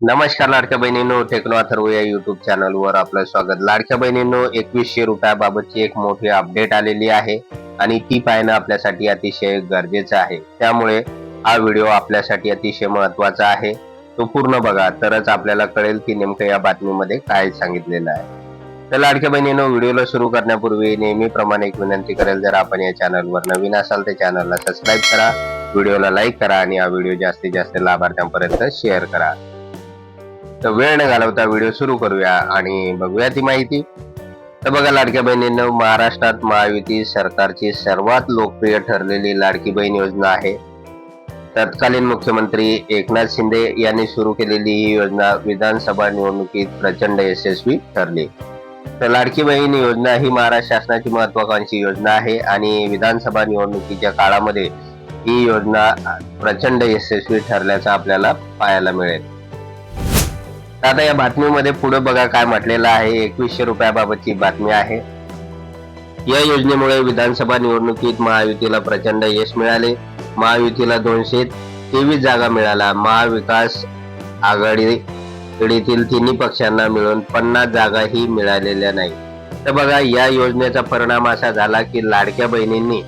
नमस्कार लाडक्या बहिणींनो टेक्नो अथर्व या युट्यूब चॅनलवर आपलं स्वागत. लाडक्या बहिणींनो एकवीसशे रुपयाबाबतची एक मोठी अपडेट आलेली आहे आणि ती पाहणं आपल्यासाठी अतिशय गरजेचं आहे. त्यामुळे हा व्हिडिओ आपल्यासाठी अतिशय महत्त्वाचा आहे. तो पूर्ण बघा तरच आपल्याला कळेल की नेमकं या बातमीमध्ये काय सांगितलेलं आहे. तर लाडक्या बहिणींनो व्हिडिओला सुरू करण्यापूर्वी नेहमीप्रमाणे एक विनंती करेल जर आपण या चॅनलवर नवीन असाल तर चॅनलला सबस्क्राईब करा व्हिडिओला लाईक करा आणि हा व्हिडिओ जास्तीत जास्त लाभार्थ्यांपर्यंत शेअर करा. तर वेळ न घालवता व्हिडिओ सुरू करूया आणि बघूया ती माहिती. तर बघा लाडक्या बहिणींनो महाराष्ट्रात महायुती सरकारची सर्वात लोकप्रिय ठरलेली लाडकी बहीण योजना आहे. तत्कालीन मुख्यमंत्री एकनाथ शिंदे यांनी सुरू केलेली ही योजना विधानसभा निवडणुकीत प्रचंड यशस्वी ठरली. तर लाडकी बहीण योजना ही महाराष्ट्र शासनाची महत्वाकांक्षी योजना आहे आणि विधानसभा निवडणुकीच्या काळामध्ये ही योजना प्रचंड यशस्वी ठरल्याचं आपल्याला पाहायला मिळेल. आता या बातमीमध्ये पुढे बघा काय म्हटलेलं आहे. एकवीसशे रुपयाबाबतची बातमी आहे. या योजनेमुळे विधानसभा निवडणुकीत महायुतीला प्रचंड यश मिळाले. महायुतीला दोनशे तेवीस जागा मिळाला महाविकास आघाडीतील तिन्ही पक्षांना मिळून पन्नास जागाही मिळालेल्या नाही तर बघा या योजनेचा परिणाम असा झाला की लाडक्या बहिणींनी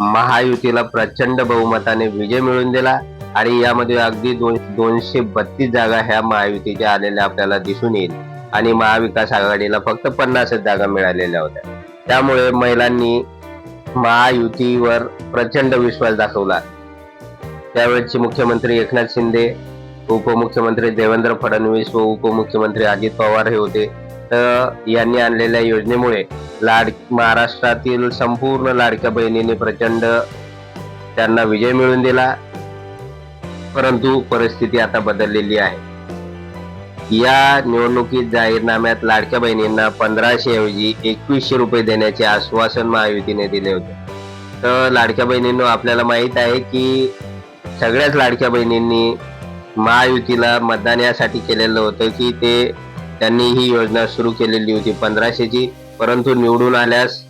महायुतीला प्रचंड बहुमताने विजय मिळवून दिला. आणि यामध्ये अगदी दोन दोनशे बत्तीस जागा ह्या महायुतीच्या आलेल्या आपल्याला दिसून येईल. आणि महाविकास आघाडीला फक्त पन्नासच जागा मिळालेल्या होत्या. त्यामुळे महिलांनी महायुतीवर प्रचंड विश्वास दाखवला. त्यावेळेचे मुख्यमंत्री एकनाथ शिंदे उपमुख्यमंत्री देवेंद्र फडणवीस व उपमुख्यमंत्री अजित पवार हे होते. तर यांनी आणलेल्या योजनेमुळे लाड महाराष्ट्रातील संपूर्ण लाडक्या बहिणींनी प्रचंड त्यांना विजय मिळवून दिला. परंतु परिस्थिती आता बदललेली आहे. या निवडणुकीत जाहीरनाम्यात लाडक्या बहिणींना पंधराशे ऐवजी एकवीसशे रुपये देण्याचे आश्वासन महायुतीने दिले होते. तर लाडक्या बहिणींनो आपल्याला माहीत आहे की सगळ्याच लाडक्या बहिणींनी महायुतीला मतदान यासाठी केलेलं होतं की ते त्यांनी ही योजना सुरू केलेली होती पंधराशेची. परंतु निवडून आल्यास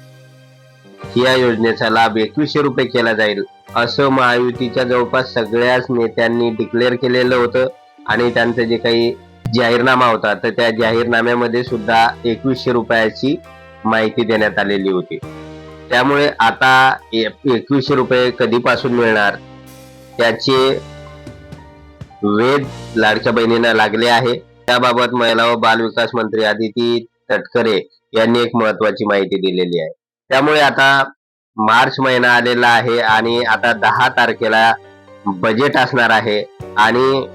या योजनेचा लाभ एकवीसशे रुपये केला जाईल. असं महायुतीच्या जवळपास सगळ्याच नेत्यांनी डिक्लेअर केलेलं होतं. आणि त्यांचं जे काही जाहीरनामा होता तर त्या जाहीरनाम्यामध्ये सुद्धा एकवीसशे रुपयाची माहिती देण्यात आलेली होती. त्यामुळे आता एकवीसशे रुपये कधीपासून मिळणार? त्याचे वेध लाडक्या बहिणींना लागले आहे. त्याबाबत महिला व बाल विकास मंत्री आदिती तटकरे यांनी एक महत्वाची माहिती दिलेली आहे. त्यामुळे आता मार्च महिना आलेला आहे आणि आता दहा तारखेला बजेट असणार आहे. आणि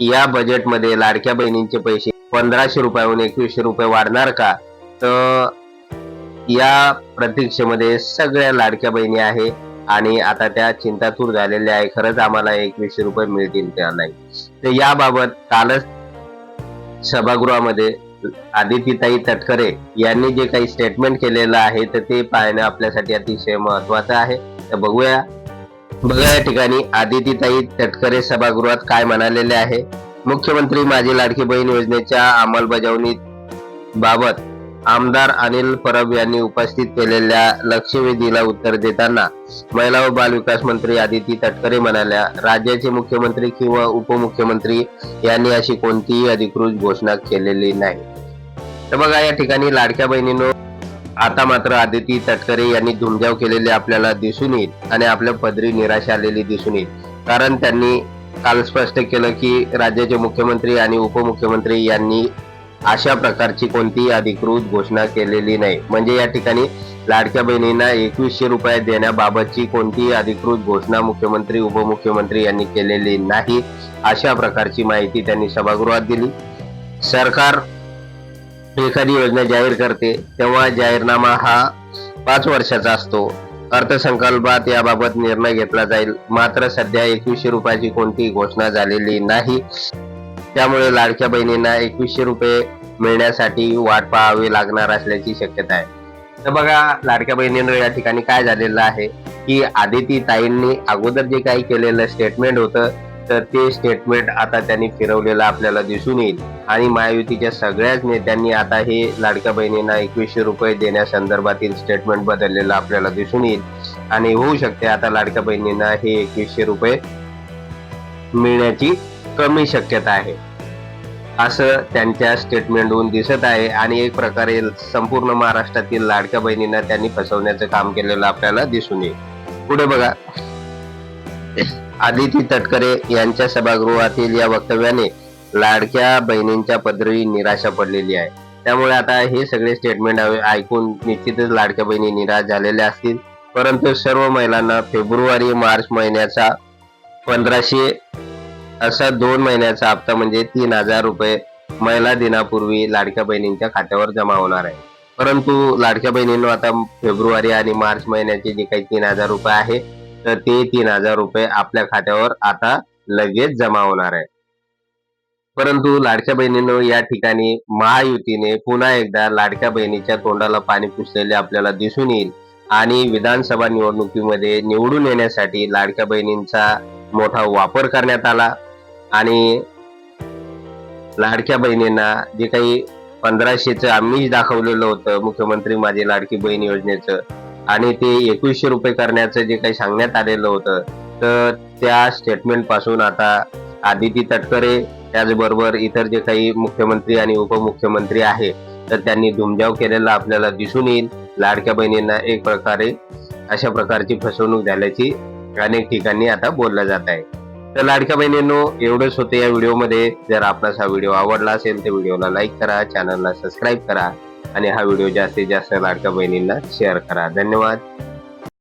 या बजेटमध्ये लाडक्या बहिणींचे पैसे पंधराशे रुपयाहून एकवीसशे रुपये वाढणार का? तर या प्रतीक्षेमध्ये सगळ्या लाडक्या बहिणी आहे आणि आता त्या चिंतातूर झालेल्या आहे. खरंच आम्हाला एकवीसशे रुपये मिळतील का नाही? तर याबाबत कालच सभागृहामध्ये आदितीताई तटकरे यांनी जे काही स्टेटमेंट केलेलं आहे तर ते पाहणं आपल्यासाठी अतिशय महत्वाचं आहे. तर बघूया. बघा या ठिकाणी आदितीताई तटकरे सभागृहात काय म्हणालेले आहे. मुख्यमंत्री माझी लाडकी बहीण योजनेच्या अंमलबजावणी बाबत आमदार अनिल परब यांनी उपस्थित केलेल्या लक्षवेधीला उत्तर देताना महिला व बाल विकास मंत्री आदिती तटकरे म्हणाल्या राज्याचे मुख्यमंत्री किंवा उपमुख्यमंत्री यांनी अशी कोणतीही अधिकृत घोषणा केलेली नाही. तर बघा या ठिकाणी लाडक्या बहिणीनो आता मात्र आदिती तटकरे यांनी धुमजाव केलेले आपल्याला दिसून येईल आणि आपल्या पदरी निराशा आलेली दिसून येईल. कारण त्यांनी काल स्पष्ट केलं की राज्याचे मुख्यमंत्री आणि उपमुख्यमंत्री यांनी अशा प्रकारची कोणतीही अधिकृत घोषणा केलेली नाही. म्हणजे या ठिकाणी लाडक्या बहिणींना एकवीसशे रुपये देण्याबाबतची कोणतीही अधिकृत घोषणा मुख्यमंत्री उपमुख्यमंत्री यांनी केलेली नाही अशा प्रकारची माहिती त्यांनी सभागृहात दिली. सरकार एखादी योजना जाहीर करते तेव्हा जाहीरनामा हा पाच वर्षाचा असतो. अर्थसंकल्पात याबाबत निर्णय घेतला जाईल. मात्र सध्या एकवीसशे रुपयाची कोणतीही घोषणा झालेली नाही. त्यामुळे लाडक्या बहिणींना एकवीसशे रुपये मिळण्यासाठी वाट पाहावी लागणार असल्याची शक्यता आहे. तर बघा लाडक्या बहिणींना या ठिकाणी काय झालेलं आहे? की आदिती ताईंनी अगोदर जे काही केलेलं स्टेटमेंट होतं तर ते स्टेटमेंट आता त्यांनी फिरवलेलं आपल्याला दिसून येईल. आणि महायुतीच्या सगळ्याच नेत्यांनी आता हे लाडक्या बहिणींना एकवीसशे रुपये देण्यासंदर्भातील स्टेटमेंट बदललेलं आपल्याला दिसून येईल. आणि होऊ शकते आता लाडक्या बहिणींना हे एकवीसशे रुपये मिळण्याची कमी शक्यता आहे. असं त्यांच्या स्टेटमेंटहून दिसत आहे. आणि एक प्रकारे संपूर्ण महाराष्ट्रातील लाडक्या बहिणींना त्यांनी फसवण्याचं काम केलेलं आपल्याला दिसून येईल. पुढे बघा. आदिती तटकरे यांच्या सभागृहातील या वक्तव्याने लाडक्या बहिणींच्या पदरी निराशा पडलेली आहे. त्यामुळे आता हे सगळे स्टेटमेंट ऐकून निश्चितच लाडक्या बहिणी निराश झालेल्या असतील. परंतु सर्व महिलांना फेब्रुवारी मार्च महिन्याचा पंधराशे असा दोन महिन्याचा हप्ता म्हणजे तीन हजार रुपये महिला दिनापूर्वी लाडक्या बहिणींच्या खात्यावर जमा होणार आहे. परंतु लाडक्या बहिणींना आता फेब्रुवारी आणि मार्च महिन्याचे जे काही तीन हजार रुपये आहे तर ते तीन हजार रुपये आपल्या खात्यावर आता लगेच जमा होणार आहे. परंतु लाडक्या बहिणीनं या ठिकाणी महायुतीने पुन्हा एकदा लाडक्या बहिणीच्या तोंडाला पाणी पुसलेले आपल्याला दिसून येईल आणि विधानसभा निवडणुकीमध्ये निवडून येण्यासाठी लाडक्या बहिणींचा मोठा वापर करण्यात आला आणि लाडक्या बहिणींना जे काही पंधराशेचं आम्हीच दाखवलेलं होतं मुख्यमंत्री माझी लाडकी बहीण योजनेचं आणि ते एकवीसशे रुपये करण्याचं जे काही सांगण्यात आलेलं होतं तर त्या स्टेटमेंटपासून आता आदिती तटकरे त्याचबरोबर इतर जे काही मुख्यमंत्री आणि उपमुख्यमंत्री आहे तर त्यांनी धुमजाव केलेला आपल्याला दिसून येईल. लाडक्या बहिणींना एक प्रकारे अशा प्रकारची फसवणूक झाल्याची अनेक ठिकाणी आता बोललं जात आहे. तर लाडक्या बहिणींनो एवढंच होतं या व्हिडिओमध्ये. जर आपणास हा व्हिडिओ आवडला असेल तर व्हिडिओला लाईक करा चॅनलला सबस्क्राईब करा. आणि हा व्हिडिओ जास्तीत जास्त लाडक्या बहिणींना शेअर करा. धन्यवाद.